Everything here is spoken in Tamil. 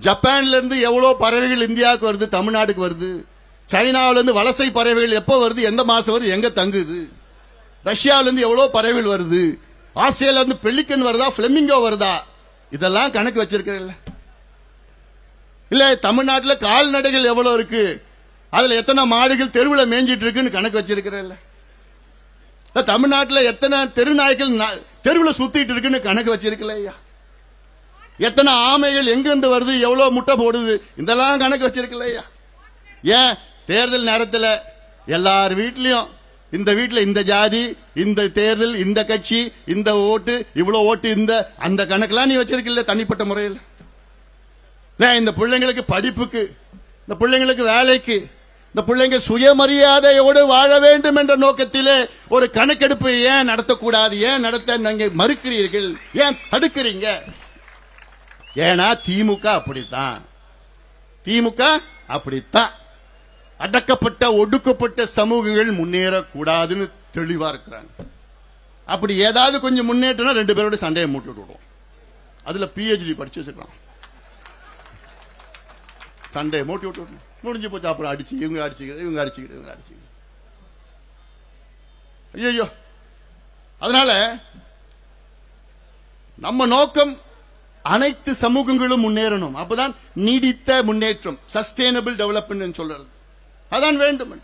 ஜப்பான்ல இருந்து எவ்வளவு பறவைகள் இந்தியாவுக்கு வருது தமிழ்நாட்டுக்கு வருது? சைனாவுல இருந்து வலசை பறவைகள் எப்போ வருது? எந்த மாசம் வருது? எங்க தங்குது? ரஷ்யாவில இருந்து எவ்வளவு பறவைகள் வருது? ஆஸ்திரேலியா இருந்து பெல்லிக்கன் வருதா? பிளமிங்கோ வருதா? இதெல்லாம் கணக்கு வச்சிருக்கிறீங்கள இல்ல தமிழ்நாட்டில் கால்நடைகள் எவ்வளவு இருக்கு? அதுல எத்தனை மாடுகள் தெருவில் மேய்ஞ்சிட்டு இருக்குன்னு கணக்கு வச்சிருக்கிறல்ல தமிழ்நாட்டில் எத்தனை தெருநாய்கள் தெருவில் சுத்திட்டு இருக்குன்னு கணக்கு வச்சிருக்கல ஐயா. எத்தனை ஆமைகள் எங்கிருந்து வருது எவ்வளவு முட்டை போடுது இதெல்லாம் கணக்கு வச்சிருக்கல ஐயா. ஏன்? தேர்தல் நேரத்தில் எல்லார் வீட்லயும் இந்த வீட்டில் இந்த ஜாதி இந்த தேர்தல் இந்த கட்சி இந்த ஓட்டு இவ்வளவு ஓட்டு இந்த அந்த கணக்கெல்லாம் நீ வச்சிருக்கல தனிப்பட்ட முறையில். ஏன்? இந்த பிள்ளைங்களுக்கு படிப்புக்கு இந்த பிள்ளைங்களுக்கு வேலைக்கு இந்த பிள்ளைங்க சுயமரியாதையோடு வாழ வேண்டும் என்ற நோக்கத்திலே ஒரு கணக்கெடுப்பு ஏன் நடத்தக்கூடாது ஏன் நடத்த நீங்க மறுக்கிறீர்கள் ஏன் தடுக்கிறீங்க? ஏன்னா திமுக அப்படித்தான். திமுக அப்படித்தான். அடக்கப்பட்ட ஒடுக்கப்பட்ட சமூகங்கள் முன்னேறக்கூடாதுன்னு தெளிவா இருக்கிறாங்க. அப்படி ஏதாவது கொஞ்சம் முன்னேற்றம்னா ரெண்டு பேரோட சண்டையை மூட்டு விடுவோம். அதுல பிஹெச்டி படிச்சு வச்சுக்கலாம். சண்டையை மூட்டி விட்டு முடிஞ்சு போச்சு அப்புறம் அடிச்சு இவங்க அடிச்சுக்கிட்டு இவங்க அடிச்சுக்கிட்டு இவங்க அடிச்சுக்கிட்டு ஐயோ அதனால நம்ம நோக்கம் அனைத்து சமூகங்களும் முன்னேறணும். அப்பதான் நீடித்த முன்னேற்றம் சஸ்டைனபிள் டெவலப்மெண்ட் சொல்றது. அதான் வேண்டும்